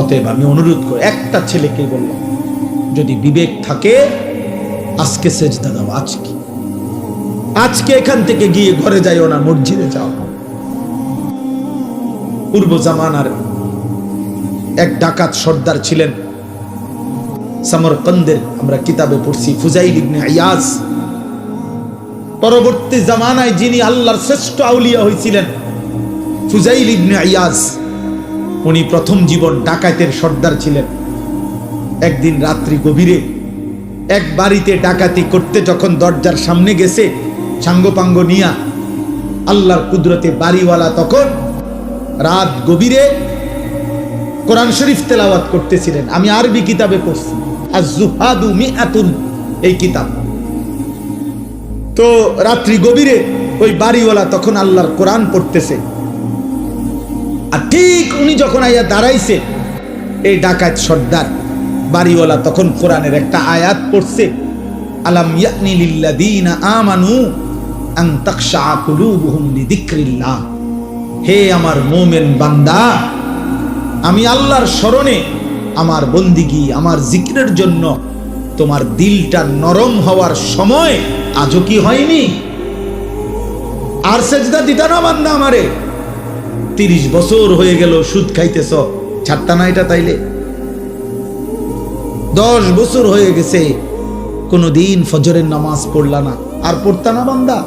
অতএব আমি অনুরোধ করি একটা ছেলেকে বললাম, যদি বিবেক থাকে, আজকে সেজদা দাও, আজকে। আজকে এখান থেকে গিয়ে ঘরে যাইও না, মসজিদে যাও। পূর্ব জামানার এক ডাকাত সর্দার ছিলেন, সমরকন্দের, আমরা কিতাবে পড়ছি, ফুজাইল ইবনে আয়াজ পরবর্তী জামানায় যিনি আল্লাহর শ্রেষ্ঠ আউলিয়া হয়েছিলেন ফুজাইল ইবনে আয়াজ উনি প্রথম জীবন ডাকাতের সর্দার ছিলেন। একদিন রাত্রি গভীরে এক বাড়িতে ডাকাতি করতে যখন দরজার সামনে গেছে, সাঙ্গপাঙ্গ নিয়া আল্লাহর কুদরতে বাড়িওয়ালা তখন রাত গভীরে কোরআন শরীফ তেলাওয়াত করতেছিলেন। আমি আরবি কিতাবে পড়ছি। আর জুহাদু মিআতুন, এই কিতাব। তো রাত্রি গভীরে ওই বাড়িওয়ালা তখন আল্লাহর কোরআন পড়তেছে। আর ঠিক উনি যখন আইয়া দাঁড়াইছে, এই ডাকাত সর্দার বাড়িওয়ালা তখন কোরআনের একটা আয়াত পড়ছে, আলাম ইয়ানি লিল্লাযীনা আমানু আন তাখশা কুলুবুহুম লিযিকরিল্লাহ। হে আমার মোমেন বান্দা, আমি আল্লাহর স্মরণে আমার বন্দিগি, আমার জিকিরের জন্য তোমার দিলটা নরম হওয়ার সময় আজও কি হয়নি? আর সেজদা দিতা না বান্দা আমারে। তিরিশ বছর হয়ে গেল সুদ খাইতেছ। ছাড়তা না এটা তাইলে? দশ বছর হয়ে গেছে, কোনদিন ফজরের নামাজ পড়লা না। আর পড়তা না বান্দা?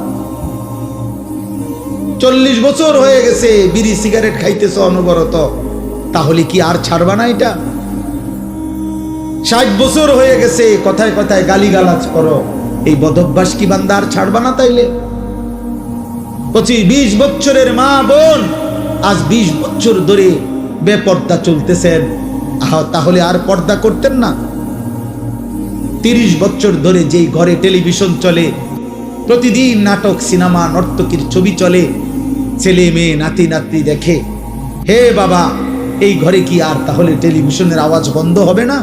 চল্লিশ বছর হয়ে গেছে, বিড়ি সিগারেট খাইতেছ অনবরত। তাহলে কি আর ছাড়বা না এটা? ষাট বছর হয়ে গেছে, কথায় কথায় গালি গালাজ করো। এই বদভ্যাস কি বান্দা আর ছাড়বা না তাইলে? পঁচিশ, বিশ বছরের মা বোন আজ বিশ বছর ধরে বেপর্দা চলতেছেন। তাহলে আর পর্দা করতেন না? তিরিশ বছর ধরে যেই ঘরে টেলিভিশন চলে, প্রতিদিন নাটক, সিনেমা, নর্তকীর ছবি চলে, ছেলে, মেয়ে, নাতি নাতি দেখে। হে বাবা, এই ঘরে কি আর তাহলে টেলিভিশনের আওয়াজ বন্ধ হবে না?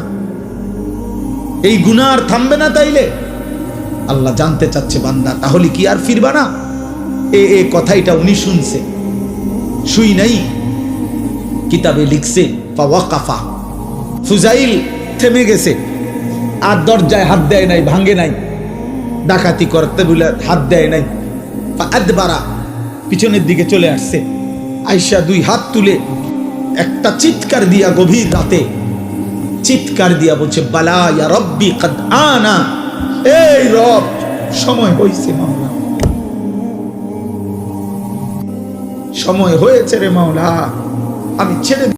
এই গুনাহ আর থামবে না তাইলে? আল্লাহ জানতে চাচ্ছে বান্দা, তাহলে কি আর ফিরবা না? এ এ কথাইটা উনি শুনছে। শুই নাই। কিতাবে লিখছে, ফাওয়াকাফা। ফুজাইল থেমে গেছে। আর দরজায় হাত দেয় নাই ভাঙ্গে নাই। ডাকাতি করতে বলে হাত দেয় নাই। আদবারা পিছনের দিকে চলে আসছে। আইসা দুই হাত তুলে একটা চিৎকার দিয়া গভীর রাতে চিৎকার দিয়া বলছে, বালা ইয়া রব্বি কদ আনা। এই রব, সময় হয়েছে মাওলা সময় হয়েছে রে মাওলা। আমি ছেড়ে